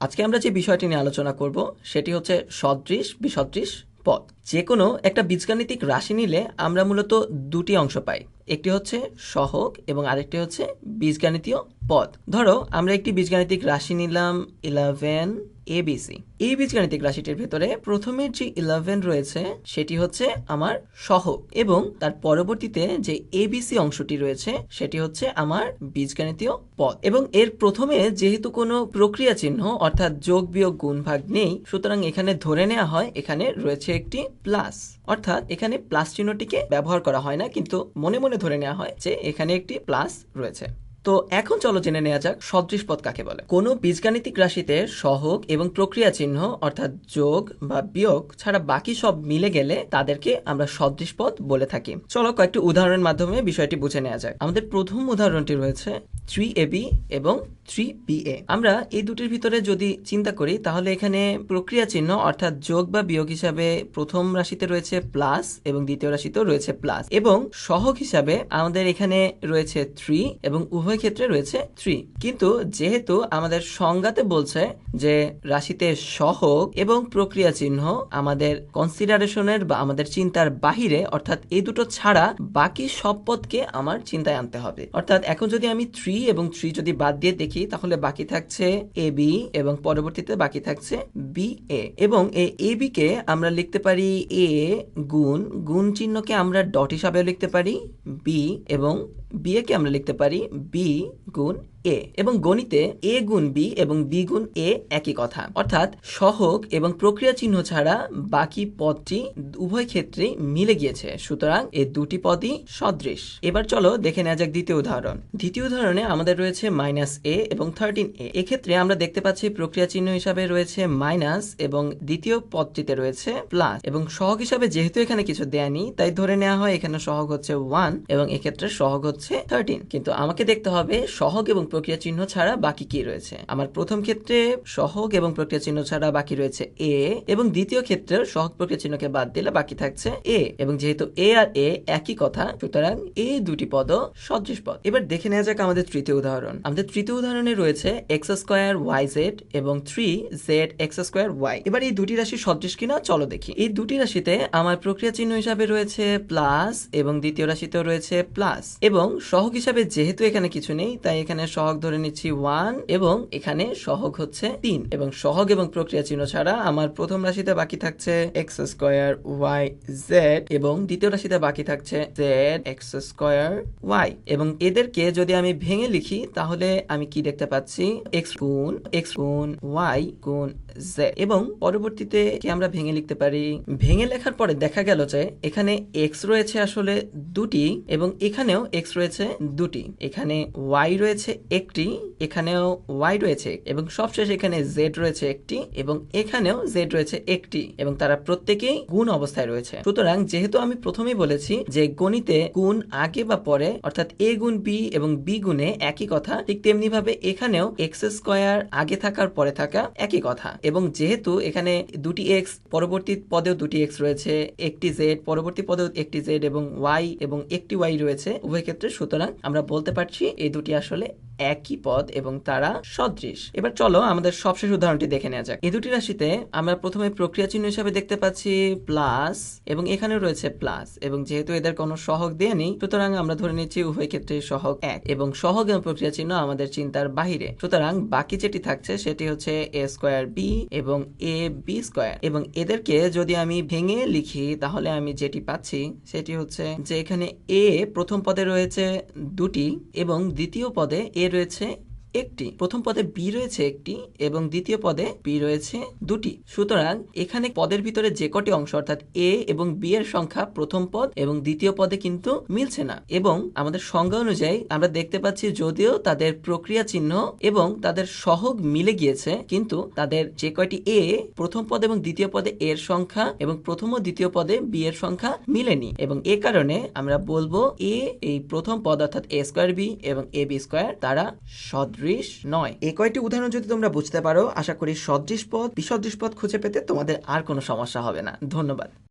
আজকে আমরা যে বিষয়টি নিয়ে আলোচনা করব, সেটি হচ্ছে সদৃশ বিসদৃশ পদ। যে কোনো একটা বীজগাণিতিক রাশি নিলে আমরা মূলত দুটি অংশ পাই, একটি হচ্ছে সহক এবং আরেকটি হচ্ছে বীজগাণিতীয় পদ। ধরো, আমরা একটি বীজগাণিতিক রাশি নিলাম ইলেভেন এবিসি এই বীজগাণিতিক রাশিটির ভেতরে প্রথমের যে ইলেভেন রয়েছে, সেটি হচ্ছে আমার সহগ এবং তার পরবর্তীতে যে এবিসি অংশটি রয়েছে, সেটি হচ্ছে আমার বীজগাণিতীয় পদ। এবং এর প্রথমে যেহেতু কোনো প্রক্রিয়া চিহ্ন, অর্থাৎ যোগ, বিয়োগ, গুণ, ভাগ নেই, সুতরাং এখানে ধরে নেওয়া হয়, এখানে রয়েছে একটি প্লাস অর্থাৎ এখানে প্লাস চিহ্নটিকে ব্যবহার করা হয় না, কিন্তু মনে মনে ধরে নেওয়া হয় যে এখানে একটি প্লাস রয়েছে। তো এখন চলো জেনে নেওয়া যাক সদৃশ পদ কাকে বলে। কোনো বীজগাণিতিক রাশিতে সহগ এবং প্রক্রিয়া চিহ্ন অর্থাৎ যোগ বা বিয়োগ ছাড়া বাকি সব মিলে গেলে তাদেরকে আমরা সদৃশ পদ বলে থাকি। চলো কয়েকটি উদাহরণের মাধ্যমে বিষয়টি বুঝে নেওয়া যাক। আমাদের প্রথম উদাহরণটি রয়েছে থ্রি এ বি এবং থ্রি বি এ। আমরা এই দুটির ভিতরে যদি চিন্তা করি, তাহলে এখানে প্রক্রিয়া চিহ্ন অর্থাৎ যোগ বা বিয়োগ হিসাবে প্রথম রাশিতে রয়েছে প্লাস এবং দ্বিতীয় রাশিতেও রয়েছে প্লাস এবং সহগ হিসাবে আমাদের এখানে রয়েছে থ্রি এবং উভয় ক্ষেত্রে রয়েছে থ্রি। কিন্তু যেহেতু আমাদের সংজ্ঞাতে বলছে যে রাশিতে সহগ এবং প্রক্রিয়া চিহ্ন আমাদের কনসিডারেশনের বা আমাদের চিন্তার বাহিরে, অর্থাৎ এই দুটো ছাড়া বাকি সব পদকে আমার চিন্তায় আনতে হবে। অর্থাৎ এখন যদি আমি থ্রি এবং থ্রি যদি বাদ দিয়ে দেখি, তাহলে বাকি থাকছে এ বি এবং পরবর্তীতে বাকি থাকছে বি এ এবং এই এ বি কে আমরা লিখতে পারি এ গুণ গুণ চিহ্নকে আমরা ডট হিসাবেও লিখতে পারি বি এবং বি কে আমরা লিখতে পারি বি গুণ এ এবং গণিতে এ গুণ বি এবং বি গুণ এ একই কথা। অর্থাৎ সহগ এবং প্রক্রিয়া চিহ্ন ছাড়া বাকি পদটি উভয় ক্ষেত্রেই মিলে গিয়েছে। সুতরাং এ দুটি পদই সদৃশ। এবার চলো দেখে নেওয়া যাক দ্বিতীয় উদাহরণ। দ্বিতীয় উদাহরণে আমাদের রয়েছে মাইনাস এ এবং থার্টিন এ এক্ষেত্রে আমরা দেখতে পাচ্ছি প্রক্রিয়া চিহ্ন হিসাবে রয়েছে মাইনাস এবং দ্বিতীয় পদটিতে রয়েছে প্লাস এবং সহগ হিসাবে যেহেতু এখানে কিছু দেয়নি তাই ধরে নেওয়া হয় এখানে সহগ হচ্ছে ওয়ান এবং এক্ষেত্রে সহগ হচ্ছে থার্টিন কিন্তু আমাকে দেখতে হবে সহগ এবং প্রক্রিয়া চিহ্ন ছাড়া বাকি কি রয়েছে। আমার প্রথম ক্ষেত্রে সহগ এবং প্রক্রিয়া চিহ্ন ছাড়া বাকি রয়েছে এ এবং দ্বিতীয় ক্ষেত্রে সহগ প্রক্রিয়া চিহ্নকে বাদ দিলে বাকি থাকছে এ এবং যেহেতু এ আর এ একই কথা, সুতরাং এই দুটি পদ সদৃশ পদ। এবার দেখে নেওয়া যাক আমাদের তৃতীয় উদাহরণ। আমাদের তৃতীয় উদাহরণে রয়েছে এক্স স্কোয়ার ওয়াই জেড এবং three Z X square Y এবার এই দুটি রাশি সদৃশ কিনা চলো দেখি। এই দুটি রাশিতে আমার প্রক্রিয়া চিহ্ন হিসাবে রয়েছে প্লাস এবং দ্বিতীয় রাশিতেও রয়েছে প্লাস এবং সহগ হিসাবে যেহেতু এখানে কিছু নেই, তাই এখানে সহগ ধরে নিচ্ছি ওয়ান এবং এখানে সহগ হচ্ছে তিন। এবং সহগ এবং প্রক্রিয়া চিহ্ন ছাড়া আমার প্রথম রাশিতে বাকি থাকছে এক্স স্কোয়ার ওয়াই জেড এবং দ্বিতীয় রাশিতে বাকি থাকছে জেড এক্স স্কোয়ার ওয়াই এবং এদেরকে যদি আমি ভেঙে লিখি, তাহলে আমি কি দেখতে পাচ্ছি? এক্স গুণ এক্স গুণ ওয়াই গুণ জেড এবং পরবর্তীতে কি আমরা ভেঙে লিখতে পারি? ভেঙে লেখার পরে দেখা গেল যে এখানে এক্স রয়েছে আসলে দুটি, এবং এখানেও এক্স রয়েছে দুটি। এখানে ওয়াই রয়েছে একটি, এখানেও ওয়াই রয়েছে এবং সবশেষ এখানে জেড রয়েছে একটি এবং এখানেও জেড রয়েছে একটি এবং তারা প্রত্যেকেই গুণ অবস্থায় রয়েছে। সুতরাং যেহেতু আমি প্রথমেই বলেছি যে গণিতে গুণ আগে বা পরে, অর্থাৎ এ গুণ বি এবং বি গুণে একই কথা, ঠিক তেমনি ভাবে এখানেও এক্স স্কোয়ার আগে থাকার পরে থাকা একই কথা। এবং যেহেতু এখানে দুটি এক্স পরবর্তী পদেও দুটি এক্স রয়েছে, একটি জেড পরবর্তী পদেও একটি জেড এবং ওয়াই এবং একটি ওয়াই রয়েছে, উভয় ক্ষেত্রে সুতরাং আমরা বলতে পারছি এই দুটি আসলে একই পদ এবং তারা সদৃশ। এবার চলো আমাদের সবশেষ উদাহরণটি দেখে নেওয়া যাক। এই দুটি রাশিতে আমরা প্রথমে প্রক্রিয়া চিহ্ন হিসাবে দেখতে পাচ্ছি প্লাস এবং এখানে রয়েছে প্লাস এবং যেহেতু এদের কোনো সহগ দেয়নি সুতরাং আমরা ধরে নিচ্ছি উভয় ক্ষেত্রে সহগ এক এবং সহগ এবং প্রক্রিয়া চিহ্ন আমাদের চিন্তার বাহিরে। সুতরাং বাকি যেটি থাকছে সেটি হচ্ছে এ স্কোয়ার বি এবং এ বি স্কোয়ার। এবং এদেরকে যদি আমি ভেঙে লিখি, তাহলে আমি যেটি পাচ্ছি সেটি হচ্ছে যে এখানে এ প্রথম পদে রয়েছে দুটি এবং দ্বিতীয় পদে এ রয়েছে একটি, প্রথম পদে বি রয়েছে একটি এবং দ্বিতীয় পদে বি রয়েছে দুটি। সুতরাং এখানে পদের ভিতরে যে কটি অংশ, অর্থাৎ এ এবং বি এর সংখ্যা প্রথম পদ এবং দ্বিতীয় পদে কিন্তু মিলছে না। এবং আমাদের সংজ্ঞা অনুযায়ী আমরা দেখতে পাচ্ছি যদিও তাদের প্রক্রিয়া চিহ্ন এবং তাদের সহগ মিলে গিয়েছে, কিন্তু তাদের যে কয়টি এ প্রথম পদ এবং দ্বিতীয় পদে এর সংখ্যা এবং প্রথম ও দ্বিতীয় পদে বি এর সংখ্যা মিলেনি। এবং এ কারণে আমরা বলব এ এই প্রথম পদ, অর্থাৎ এ স্কোয়ার বি এবং এ বি স্কোয়ার, তারা সদৃশ নয়। এই কয়েকটি উদাহরণ যদি তোমরা বুঝতে পারো, আশা করি সদৃশ পদ বিসদৃশ পদ খুঁজে পেতে তোমাদের আর কোনো সমস্যা হবে না। ধন্যবাদ।